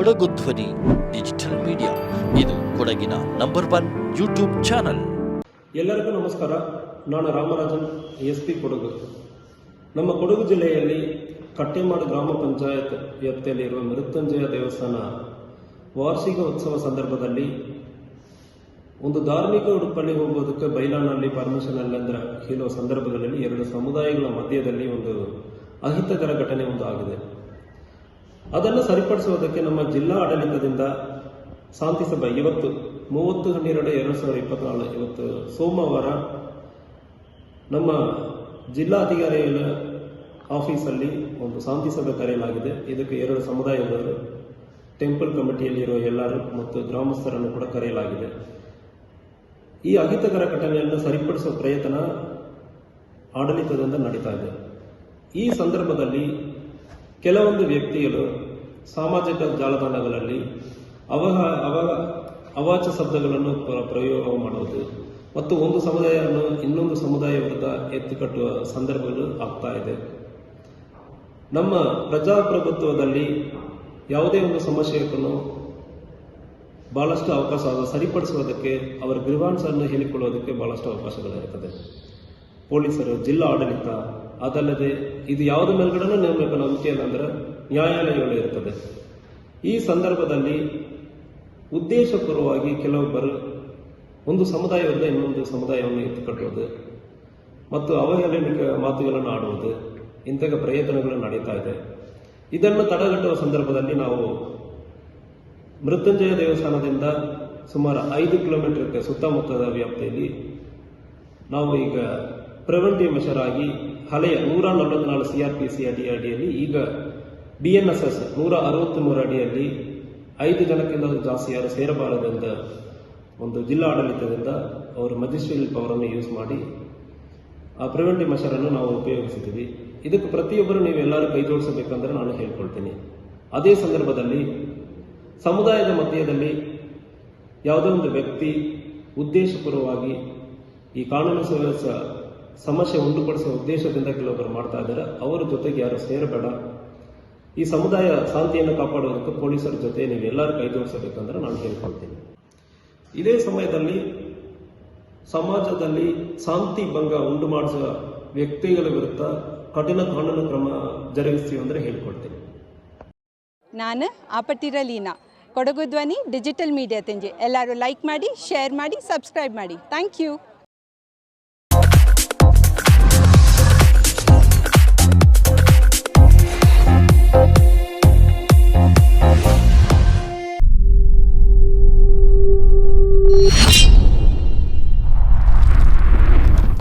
ಕೊಡಗು ಧ್ವನಿ digital media ಇದು ಕೊಡಗಿನ ನಂಬರ್ ಒನ್ ಯೂಟ್ಯೂಬ್ ಚಾನಲ್ ಎಲ್ಲರಿಗೂ ನಮಸ್ಕಾರ. ನಾನು ರಾಮರಾಜನ್, ಎಸ್ ಪಿ ಕೊಡಗು. ನಮ್ಮ ಕೊಡಗು ಜಿಲ್ಲೆಯಲ್ಲಿ ಕಟ್ಟೆಮಾಡು ಗ್ರಾಮ ಪಂಚಾಯತ್ ವ್ಯಾಪ್ತಿಯಲ್ಲಿರುವ ಮೃತ್ಯುಂಜಯ ದೇವಸ್ಥಾನ ವಾರ್ಷಿಕ ಉತ್ಸವ ಸಂದರ್ಭದಲ್ಲಿ ಒಂದು ಧಾರ್ಮಿಕ ಉಡುಪಲ್ಲಿ ಹೋಗೋದಕ್ಕೆ ಬೈಲಾನಲ್ಲಿ ಪರ್ಮಿಷನ್ ಅಲ್ಲಂದ್ರ ಹೇಳುವ ಸಂದರ್ಭದಲ್ಲಿ ಎರಡು ಸಮುದಾಯಗಳ ಮಧ್ಯದಲ್ಲಿ ಒಂದು ಅಹಿತಕರ ಘಟನೆ ಒಂದು ಆಗಿದೆ. ಅದನ್ನು ಸರಿಪಡಿಸುವುದಕ್ಕೆ ನಮ್ಮ ಜಿಲ್ಲಾ ಆಡಳಿತದಿಂದ ಶಾಂತಿ ಸಭೆ ಇವತ್ತು ಮೂವತ್ತು ಹನ್ನೆರಡು ಎರಡು ಸಾವಿರದ ಇಪ್ಪತ್ನಾಲ್ಕು ಇವತ್ತು ಸೋಮವಾರ ನಮ್ಮ ಜಿಲ್ಲಾಧಿಕಾರಿಗಳ ಆಫೀಸಲ್ಲಿ ಒಂದು ಶಾಂತಿ ಸಭೆ ಕರೆಯಲಾಗಿದೆ. ಇದಕ್ಕೆ ಎರಡು ಸಮುದಾಯದವರು, ಟೆಂಪಲ್ ಕಮಿಟಿಯಲ್ಲಿರುವ ಎಲ್ಲರೂ ಮತ್ತು ಗ್ರಾಮಸ್ಥರನ್ನು ಕೂಡ ಕರೆಯಲಾಗಿದೆ. ಈ ಅಹಿತಕರ ಘಟನೆಯನ್ನು ಸರಿಪಡಿಸುವ ಪ್ರಯತ್ನ ಆಡಳಿತದಿಂದ ನಡೀತಾ ಇದೆ. ಈ ಸಂದರ್ಭದಲ್ಲಿ ಕೆಲವೊಂದು ವ್ಯಕ್ತಿಗಳು ಸಾಮಾಜಿಕ ಜಾಲತಾಣಗಳಲ್ಲಿ ಅವಹ ಅವ ಅವಾಚ ಶಬ್ದಗಳನ್ನು ಪ್ರ- ಪ್ರಯೋಗ ಮಾಡುವುದು. ಮತ್ತು ಒಂದು ಸಮುದಾಯವನ್ನು ಇನ್ನೊಂದು ಸಮುದಾಯ ವಿರುದ್ಧ ಎತ್ತಿಕಟ್ಟುವ ಸಂದರ್ಭಗಳು ಆಗ್ತಾ ಇದೆ. ನಮ್ಮ ಪ್ರಜಾಪ್ರಭುತ್ವದಲ್ಲಿ ಯಾವುದೇ ಒಂದು ಸಮಸ್ಯೆಯನ್ನು ಬಹಳಷ್ಟು ಅವಕಾಶ ಸರಿಪಡಿಸುವುದಕ್ಕೆ, ಅವರ ಗ್ರಿವಾನ್ಸ್ ಅನ್ನು ಹೇಳಿಕೊಳ್ಳುವುದಕ್ಕೆ ಬಹಳಷ್ಟು ಅವಕಾಶಗಳಿರುತ್ತದೆ. ಪೊಲೀಸರು, ಜಿಲ್ಲಾ ಆಡಳಿತ ಅದಲ್ಲದೆ ಇದು ಯಾವುದ್ರ ಮೇಲ್ಗಡೆ ನೇಮಕ ನಂಬಿಕೆ ಇಲ್ಲ ಅಂದ್ರೆ ನ್ಯಾಯಾಲಯಗಳು ಇರ್ತದೆ. ಈ ಸಂದರ್ಭದಲ್ಲಿ ಉದ್ದೇಶಪೂರ್ವವಾಗಿ ಕೆಲವೊಬ್ಬರು ಒಂದು ಸಮುದಾಯದಿಂದ ಇನ್ನೊಂದು ಸಮುದಾಯವನ್ನು ಎತ್ತುಕಟ್ಟುವುದು ಮತ್ತು ಅವಹೇಳನಿಕ ಮಾತುಗಳನ್ನು ಆಡುವುದು ಇಂತಹ ಪ್ರಯತ್ನಗಳು ನಡೀತಾ ಇದೆ. ಇದನ್ನು ತಡೆಗಟ್ಟುವ ಸಂದರ್ಭದಲ್ಲಿ ನಾವು ಮೃತ್ಯುಂಜಯ ದೇವಸ್ಥಾನದಿಂದ ಸುಮಾರು ಐದು ಕಿಲೋಮೀಟರ್ ಸುತ್ತಮುತ್ತದ ವ್ಯಾಪ್ತಿಯಲ್ಲಿ ನಾವು ಈಗ ಪ್ರಿವೆಂಟಿವ್ ಮೆಷರ್ ಆಗಿ ಹಳೆಯ ನೂರ ನಲವತ್ನಾಲ್ಕು ಸಿ ಆರ್ ಪಿ ಸಿ ಅಡಿ ಅಡಿಯಲ್ಲಿ ಈಗ ಬಿ ಎನ್ ಎಸ್ ಎಸ್ ನೂರ ಅರವತ್ತ್ಮೂರು ಅಡಿಯಲ್ಲಿ ಐದು ಜನಕ್ಕಿಂತ ಜಾಸ್ತಿ ಯಾರು ಸೇರಬಾರದೆಂದ ಒಂದು ಜಿಲ್ಲಾ ಆಡಳಿತದಿಂದ ಅವರು ಮಜಿಸ್ಟ್ರೇಟ್ ಪವರನ್ನು ಯೂಸ್ ಮಾಡಿ ಆ ಪ್ರಿವೆಂಟಿವ್ ಮೆಷರನ್ನು ನಾವು ಉಪಯೋಗಿಸಿದ್ದೀವಿ ಇದಕ್ಕೆ ಪ್ರತಿಯೊಬ್ಬರು ನೀವು ಎಲ್ಲರೂ ಕೈ ಜೋಡಿಸಬೇಕಂದ್ರೆ ನಾನು ಹೇಳ್ಕೊಳ್ತೀನಿ. ಅದೇ ಸಂದರ್ಭದಲ್ಲಿ ಸಮುದಾಯದ ಮಧ್ಯದಲ್ಲಿ ಯಾವುದೋ ಒಂದು ವ್ಯಕ್ತಿ ಉದ್ದೇಶಪೂರ್ವವಾಗಿ ಈ ಕಾನೂನು ಸುವ್ಯವಸ್ಥೆ ಸಮಸ್ಯೆ ಉಂಟುಪಡಿಸುವ ಉದ್ದೇಶದಿಂದ ಕೆಲವೊಬ್ಬರು ಮಾಡ್ತಾ ಇದ್ದಾರೆ. ಅವರ ಜೊತೆಗೆ ಯಾರು ಸೇರಬೇಡ. ಈ ಸಮುದಾಯ ಶಾಂತಿಯನ್ನು ಕಾಪಾಡುವುದಕ್ಕೆ ಪೊಲೀಸರ ಜೊತೆ ನೀವು ಎಲ್ಲರೂ ಕೈ ಜೋಡಿಸಬೇಕಂದ್ರೆ ನಾನು ಹೇಳ್ಕೊಳ್ತೀನಿ ಇದೇ ಸಮಯದಲ್ಲಿ ಸಮಾಜದಲ್ಲಿ ಶಾಂತಿ ಭಂಗ ಉಂಟು ಮಾಡಿಸುವ ವ್ಯಕ್ತಿಗಳ ವಿರುದ್ಧ ಕಠಿಣ ಕಾನೂನು ಕ್ರಮ ಜರುಗಿಸ್ತೀವಿ ಅಂದ್ರೆ ಹೇಳ್ಕೊಡ್ತೀನಿ. ನಾನು ಆಪಟ್ಟಿರ ಲೀನಾ ಕೊಡಗು ಧ್ವನಿ, ಡಿಜಿಟಲ್ ಮೀಡಿಯಾ ತೆಂಜೆ. ಎಲ್ಲರೂ ಲೈಕ್ ಮಾಡಿ, ಶೇರ್ ಮಾಡಿ, ಸಬ್ಸ್ಕ್ರೈಬ್ ಮಾಡಿ. Thank you.